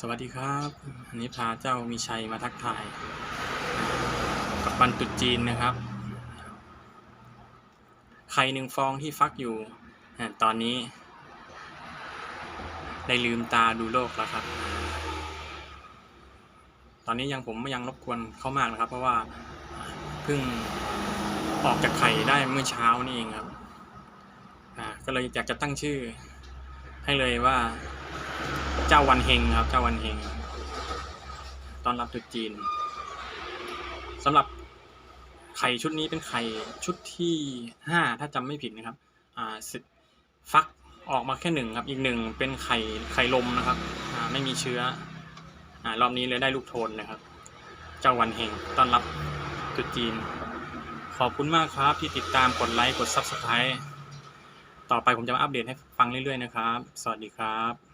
สวัสดีครับ อันนี้พาเจ้ามีชัยมาทักทาย กับวันตุจีนนะครับ ไข่หนึ่งฟองที่ฟักอยู่ ตอนนี้ได้ลืมตาดูโลกแล้วครับ ตอนนี้ยังผมยังรบกวนเขามากนะครับ เพราะว่าเพิ่งออกจากไข่ได้เมื่อเช้านี่เองครับ ก็เลยอยากจะตั้งชื่อให้เลยว่า เจ้าวันเฮงครับ เจ้าวันเฮงตอนรับตรุษจีนสำหรับไข่ชุดนี้เป็นไข่ชุดที่ห้าถ้าจำไม่ผิดนะครับ อ่าสิฟักออกมาแค่หนึ่งครับ อีกหนึ่งเป็นไข่ไข่ลมนะครับ อ่าไม่มีเชื้อ อ่ารอบนี้เลยได้ลูกโทนนะครับ เจ้าวันเฮงต้อนรับตรุษจีน ขอบคุณมากครับที่ติดตามกดไลค์กด Subscribe ต่อไปผมจะมาอัปเดตให้ฟังเรื่อยๆนะครับ สวัสดีครับ